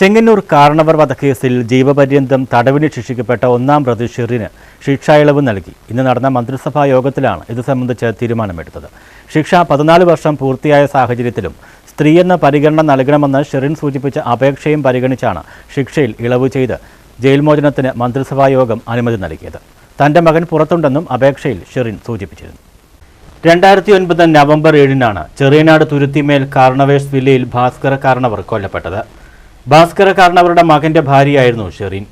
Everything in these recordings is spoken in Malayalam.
ചെങ്ങന്നൂർ കാരണവർ വധക്കേസിൽ ജീവപര്യന്തം തടവിന് ശിക്ഷിക്കപ്പെട്ട ഒന്നാം പ്രതി ഷിറിന് ശിക്ഷാ ഇളവ് നൽകി. ഇന്ന് നടന്ന മന്ത്രിസഭാ യോഗത്തിലാണ് ഇത് സംബന്ധിച്ച് തീരുമാനമെടുത്തത്. ശിക്ഷ പതിനാല് വർഷം പൂർത്തിയായ സാഹചര്യത്തിലും സ്ത്രീയെന്ന പരിഗണന നൽകണമെന്ന് ഷിറിൻ സൂചിപ്പിച്ച അപേക്ഷയും പരിഗണിച്ചാണ് ശിക്ഷയിൽ ഇളവ് ചെയ്ത് ജയിൽമോചനത്തിന് മന്ത്രിസഭാ യോഗം അനുമതി നൽകിയത്. തന്റെ മകൻ പുറത്തുണ്ടെന്നും അപേക്ഷയിൽ ഷിറിൻ സൂചിപ്പിച്ചിരുന്നു. രണ്ടായിരത്തി ഒൻപത് നവംബർ ഏഴിനാണ് ചെറിയനാട് തുരുത്തിമേൽ കാർണവേഴ്സ് വില്ലയിൽ ഭാസ്കര കാർണവർ കൊല്ലപ്പെട്ടത്. ഭാസ്കര കാർണവരുടെ മകന്റെ ഭാര്യയായിരുന്നു ഷെറീൻ.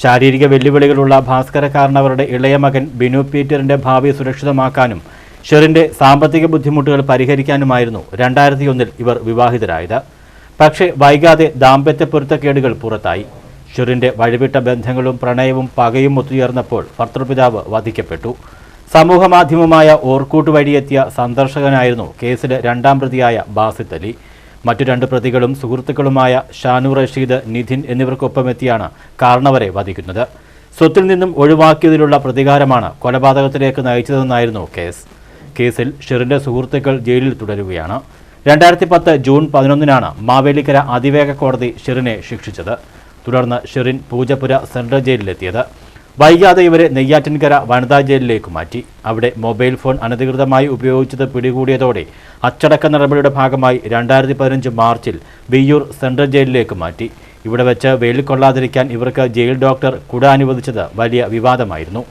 ശാരീരിക വെല്ലുവിളികളുള്ള ഭാസ്കര കാരണവരുടെ ഇളയ മകൻ ബിനു പീറ്ററിന്റെ ഭാവി സുരക്ഷിതമാക്കാനും ഷെറിന്റെ സാമ്പത്തിക ബുദ്ധിമുട്ടുകൾ പരിഹരിക്കാനുമായിരുന്നു രണ്ടായിരത്തി ഒന്നിൽ ഇവർ വിവാഹിതരായത്. പക്ഷേ വൈകാതെ ദാമ്പത്യ പൊരുത്തക്കേടുകൾ പുറത്തായി. ഷെറിന്റെ വഴിവിട്ട ബന്ധങ്ങളും പ്രണയവും പകയും ഒത്തുയർന്നപ്പോൾ ഭർത്തൃപിതാവ് വധിക്കപ്പെട്ടു. സമൂഹമാധ്യമമായ ഓർക്കൂട്ട് വഴിയെത്തിയ സന്ദർശകനായിരുന്നു കേസിലെ രണ്ടാം പ്രതിയായ ബാസിത്ത് അലി. മറ്റു രണ്ട് പ്രതികളും സുഹൃത്തുക്കളുമായ ഷാനു റഷീദ് നിധിൻ എന്നിവർക്കൊപ്പമെത്തിയാണ് കാരണവരെ വധിക്കുന്നത്. സ്വത്തിൽ നിന്നും ഒഴിവാക്കിയതിലുള്ള പ്രതികാരമാണ് കൊലപാതകത്തിലേക്ക് നയിച്ചതെന്നായിരുന്നു കേസ്. കേസിൽ ഷിറിന്റെ സുഹൃത്തുക്കൾ ജയിലിൽ തുടരുകയാണ്. രണ്ടായിരത്തി പത്ത് ജൂൺ പതിനൊന്നിനാണ് മാവേലിക്കര അതിവേഗ കോടതി ഷെറിനെ ശിക്ഷിച്ചത്. തുടർന്ന് ഷെറിൻ പൂജപ്പുര സെൻട്രൽ ജയിലിലെത്തിയത്. വൈകാതെ ഇവരെ നെയ്യാറ്റിൻകര വനിതാ ജയിലിലേക്ക് മാറ്റി. അവിടെ മൊബൈൽ ഫോൺ അനധികൃതമായി ഉപയോഗിച്ചത് പിടികൂടിയതോടെ അച്ചടക്ക നടപടിയുടെ ഭാഗമായി രണ്ടായിരത്തി പതിനഞ്ച് മാർച്ചിൽ വിയ്യൂർ സെൻട്രൽ ജയിലിലേക്ക് മാറ്റി. ഇവിടെ വെച്ച് വെയിൽ കൊള്ളാതിരിക്കാൻ ഇവർക്ക് ജയിൽ ഡോക്ടർ കുട അനുവദിച്ചത് വലിയ വിവാദമായിരുന്നു.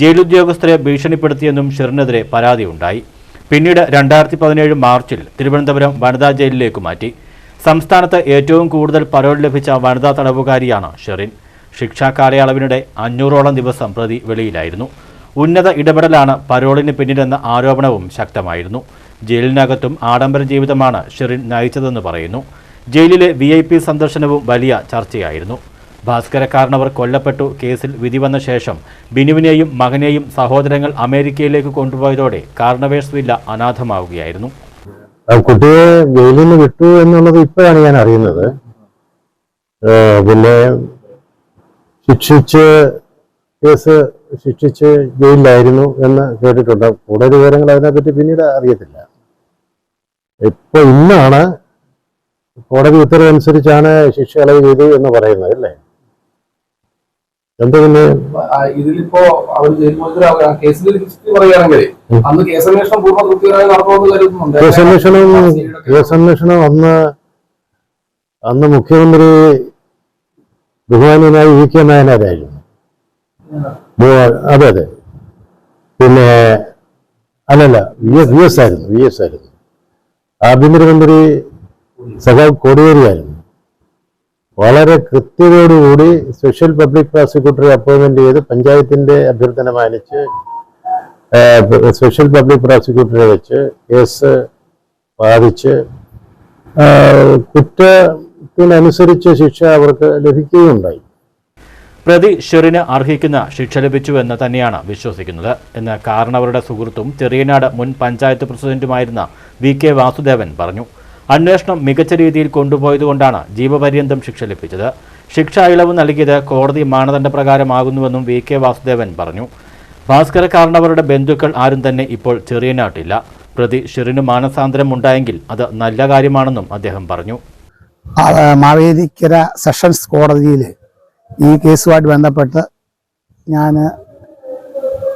ജയിൽ ഉദ്യോഗസ്ഥരെ ഭീഷണിപ്പെടുത്തിയെന്നും ഷിറിനെതിരെ പരാതിയുണ്ടായി. പിന്നീട് രണ്ടായിരത്തി പതിനേഴ് മാർച്ചിൽ തിരുവനന്തപുരം വനിതാ ജയിലിലേക്ക് മാറ്റി. സംസ്ഥാനത്ത് ഏറ്റവും കൂടുതൽ പരോൾ ലഭിച്ച വനിതാ തടവുകാരിയാണ് ഷെറിൻ. ശിക്ഷാ കാലയളവിനിടെ അഞ്ഞൂറോളം ദിവസം പ്രതി വെളിയിലായിരുന്നു. ഉന്നത ഇടപെടലാണ് പരോളിന് പിന്നിലെന്ന ആരോപണവും ശക്തമായിരുന്നു. ജയിലിനകത്തും ആഡംബര ജീവിതമാണ് ഷെറിൻ നയിച്ചതെന്ന് പറയുന്നു. ജയിലിലെ വി ഐ പി സന്ദർശനവും വലിയ ചർച്ചയായിരുന്നു. ഭാസ്കരക്കാരനവർ കൊല്ലപ്പെട്ടു. കേസിൽ വിധി വന്ന ശേഷം ബിനുവിനെയും മകനെയും സഹോദരങ്ങൾ അമേരിക്കയിലേക്ക് കൊണ്ടുപോയതോടെ കാർണവേഴ്സ് അനാഥമാവുകയായിരുന്നു. കുട്ടിയെ ജയിലിൽ വിട്ടു എന്നുള്ളത് ഇപ്പോഴാണ് ഞാൻ അറിയുന്നത്. പിന്നെ ശിക്ഷിച്ച് കേസ് ശിക്ഷിച്ച് ജയിലിലായിരുന്നു എന്ന് കേട്ടിട്ടുണ്ട്. കൂടുതൽ വിവരങ്ങൾ അതിനെപ്പറ്റി പിന്നീട് അറിയത്തില്ല. ഇപ്പൊ ഇന്നാണ് കോടതി ഉത്തരവനുസരിച്ചാണ് ശിക്ഷ ഇളവ് ചെയ്തു എന്ന് പറയുന്നത് അല്ലേ? എന്താ പിന്നെ? ഇതിലിപ്പോ അവർ ജയിൽ മോചിതരാവുക കേസിൽ ഹിസ്റ്ററി പറയുകയാണെങ്കിൽ അന്ന് കേസന്വേഷണം പൂർണ തൃപ്തികരമായി നടന്നുവെന്ന് കരുതുന്നുണ്ട്. കേസന്വേഷണം കേസന്വേഷണം അന്ന് അന്ന് മുഖ്യമന്ത്രി ബഹുമാനീയനായ ഇ കെ നായനാരായിരുന്നു അതെ അതെ. പിന്നെ അല്ലല്ല വി എസ് വി എസ് ആയിരുന്നു വി എസ് ആയിരുന്നു. ആഭ്യന്തരമന്ത്രി സഖാവ് കോടിയേരിയായിരുന്നു വളരെ കൃത്യതയോടുകൂടി സ്പെഷ്യൽ പബ്ലിക് പ്രോസിക്യൂട്ടറെ അപ്പോയിൻമെന്റ് ചെയ്ത് പഞ്ചായത്തിന്റെ അഭ്യർത്ഥന മാനിച്ച് സ്പെഷ്യൽ പബ്ലിക് പ്രോസിക്യൂട്ടറെ വെച്ച് കേസ് വാദിച്ച് ഏഹ്, കുറ്റത്തിനനുസരിച്ച് ശിക്ഷ അവർക്ക് ലഭിക്കുകയുണ്ടായി. പ്രതി ഷെറിന് അർഹിക്കുന്ന ശിക്ഷ ലഭിച്ചു എന്ന് തന്നെയാണ് വിശ്വസിക്കുന്നത്. എന്ന് കാരണവരുടെ സുഹൃത്തും ചെറിയനാട് മുൻ പഞ്ചായത്ത് പ്രസിഡന്റുമായിരുന്ന വി കെ വാസുദേവൻ പറഞ്ഞു. അന്വേഷണം മികച്ച രീതിയിൽ കൊണ്ടുപോയതുകൊണ്ടാണ് ജീവപര്യന്തം ശിക്ഷ ലഭിച്ചത്. ശിക്ഷ ഇളവ് നൽകിയത് കോടതി മാനദണ്ഡപ്രകാരമാകുന്നുവെന്നും വി കെ വാസുദേവൻ പറഞ്ഞു. ഭാസ്കര കാരണവരുടെ ബന്ധുക്കൾ ആരും തന്നെ ഇപ്പോൾ ചെറിയനാട്ടില്ല. പ്രതി ഷെറിന് മാനസാന്തരം ഉണ്ടായെങ്കിൽ അത് നല്ല കാര്യമാണെന്നും അദ്ദേഹം പറഞ്ഞു. മാവേലിക്കര സെഷൻസ് കോടതിയിൽ ഈ കേസുമായിട്ട് ബന്ധപ്പെട്ട് ഞാൻ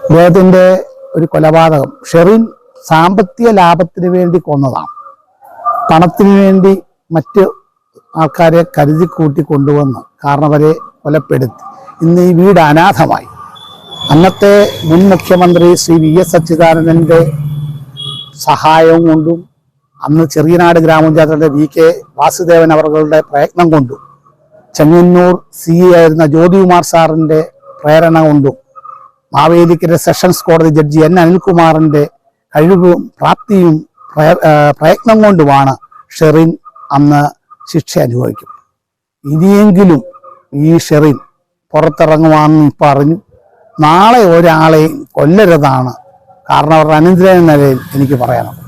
അദ്ദേഹത്തിന്റെ ഒരു കൊലപാതകം ഷെറിൻ സാമ്പത്തിക ലാഭത്തിന് വേണ്ടി കൊന്നതാണ്. പണത്തിന് വേണ്ടി മറ്റ് ആൾക്കാരെ കരുതി കൂട്ടി കൊണ്ടുവന്ന് കാരണവരെ കൊലപ്പെടുത്തി. ഇന്ന് ഈ വീട് അനാഥമായി. അന്നത്തെ മുൻ മുഖ്യമന്ത്രി ശ്രീ വി എസ് സച്ചിദാനന്ദന്റെ സഹായവും കൊണ്ടും അന്ന് ചെറിയനാട് ഗ്രാമപഞ്ചായത്തിലെ വി കെ വാസുദേവൻ അവരുടെ പ്രയത്നം കൊണ്ടും ചെങ്ങന്നൂർ സി ആയിരുന്ന ജ്യോതികുമാർ സാറിന്റെ പ്രേരണ കൊണ്ടും മാവേലിക്കര സെഷൻസ് കോടതി ജഡ്ജി എൻ അനിൽകുമാറിന്റെ കഴിവും പ്രാപ്തിയും പ്രയത്നം കൊണ്ടുമാണ് ഷെറിൻ അന്ന് ശിക്ഷ അനുഭവിക്കും ഇനിയെങ്കിലും ഈ ഷെറിൻ പുറത്തിറങ്ങുവാന്ന് പറഞ്ഞു നാളെ ഒരാളെയും കൊല്ലരുതാണ്. കാരണം അവരുടെ അനന്തര നിലയിൽ എനിക്ക് പറയാനുള്ളത്.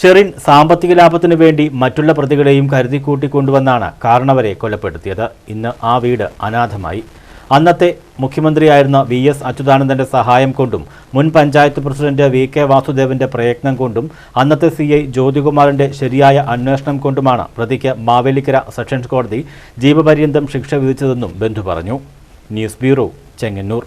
ഷെറിൻ സാമ്പത്തിക ലാഭത്തിനു വേണ്ടി മറ്റുള്ള പ്രതികളെയും കരുതി കൂട്ടിക്കൊണ്ടുവന്നാണ് കാരണവരെ കൊലപ്പെടുത്തിയത്. ഇന്ന് ആ വീട് അനാഥമായി. അന്നത്തെ മുഖ്യമന്ത്രിയായിരുന്ന വി എസ് അച്യുതാനന്ദന്റെ സഹായം കൊണ്ടും മുൻ പഞ്ചായത്ത് പ്രസിഡന്റ് വി കെ വാസുദേവന്റെ പ്രയത്നം കൊണ്ടും അന്നത്തെ സി ഐ ജ്യോതികുമാറിന്റെ ശരിയായ അന്വേഷണം കൊണ്ടുമാണ് പ്രതിക്ക് മാവേലിക്കര സെഷൻസ് കോടതി ജീവപര്യന്തം ശിക്ഷ വിധിച്ചതെന്നും ബന്ധു പറഞ്ഞു. News bureau Chengannur.